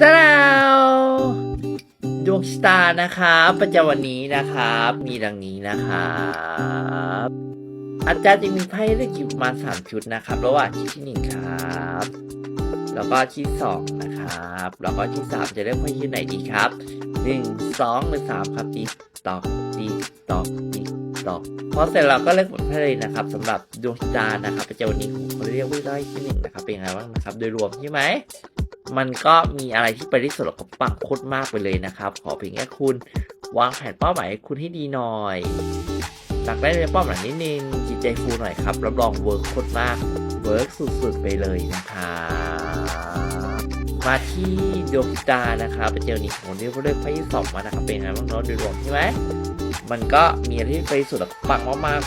ตาดาวดวงชะตานะครับประจำวันนี้นะครับ มีดังนี้นะครับอาจารย์จะมีไพ่เลือกอยู่ประมาณสามชุดนะครับระหว่างชุดที่หนึ่งครับ แล้วก็ชุดสองนะครับ แล้วก็ชุดสามจะเลือกไพ่ชุดไหนดีครับหนึ่งสองหรือสามครับตีตอกตีตอกตีตอกพอเสร็จเราก็เลือกผลไพ่เลยนะครับสำหรับดวงชะตานะครับประจำวันนี้ของคนเรียกว่าได้ที่หนึ่งนะครับเป็นยังไงบ้างนะครับ โดยรวมใช่ไหม มันก็มีอะไรที่ไปที่สุดแล้วก็ปังโคตรมากไปเลยนะครับ ขอเพียงแค่คุณวางแผนเป้าหมายให้คุณให้ดีหน่อยหลักได้ในเป้าหมายนิดนึงจิตใจฟูหน่อยครับ รับรองเวิร์กโคตรมากเวิร์กสุดๆไปเลยนะครับมาที่ดวงตานะครับไปเจอนี่ของที่เราเลือกไพ่สองมานะครับเป็นไงบ้างเนาะโดยรวมใช่ไหมมันก็มีอะไรที่ไปสุดแล้วก็ปังมาก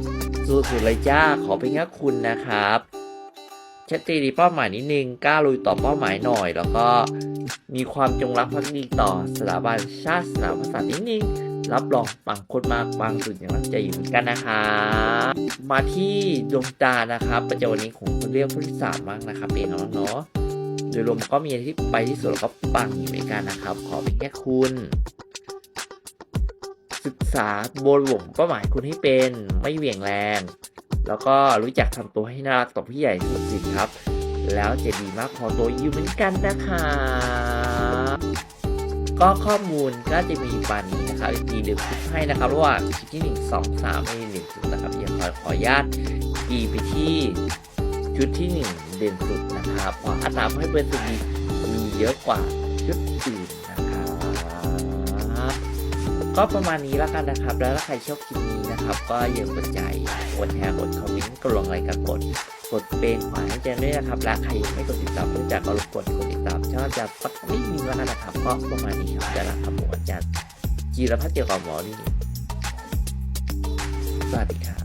ๆสุดๆเลยจ้าขอเพียงแค่คุณนะครับ ชัดเจนในเป้าหมายนิดนึงกล้าลุยต่อเป้าหมายหน่อย แล้วก็มีความจงรักภักดีต่อสถาบันชาติศาสนาภาษานิดนึงรับรองปังคตรมากปังสุดอย่างนั้นใจอยู่เหมือนกันนะครับมาที่ดวงตานะครับประจำวันนี้ของคนเรียกผู้ที่สามมากนะครับเองน้องเนาะโดยรวมก็มีที่ไปที่สุดแล้วก็ปังอยู่เหมือนกันนะครับ ขอเป็นแค่คุณ ศึกษาบนหลงเป้าหมายคุณให้เป็นไม่เหวี่ยงแรง แล้วก็รู้จักทำตัวให้น่ารักต่อผู้ใหญ่สุดสิครับ แล้วจะดีมากพอตัวอยู่เหมือนกันนะคะก็ข้อมูลก็จะมีปานนี้นะครับดีเดือคลิปให้นะครับว่าคลิปที่1 2 3ไม่หนึ่งสุดนะครับอย่าขอขออนุญาตดีไปที่ชุดที่1เด่นสุดนะครับเพราะอัตราให้เบอร์สุดดีมีเยอะกว่าชุดอื่นนะครับ ก็ประมาณนี้แล้วกันนะครับ แล้วถ้าใครชอบคลิปนี้นะครับ ก็อย่าลืมกดใจกดแชร์กดคอมเมนต์กดลงไลค์กับกดกดเป็นขวาให้แจ้งด้วยนะครับ และใครยังไม่กดติดตามเพื่อจะก็รบกวนกดติดตามช่องจะปักไม่มีแล้วกันนะครับก็ประมาณนี้ครับจะละครับผมอาจารย์จีรพัฒน์เกี่ยวกับหมอนี่สวัสดีครับ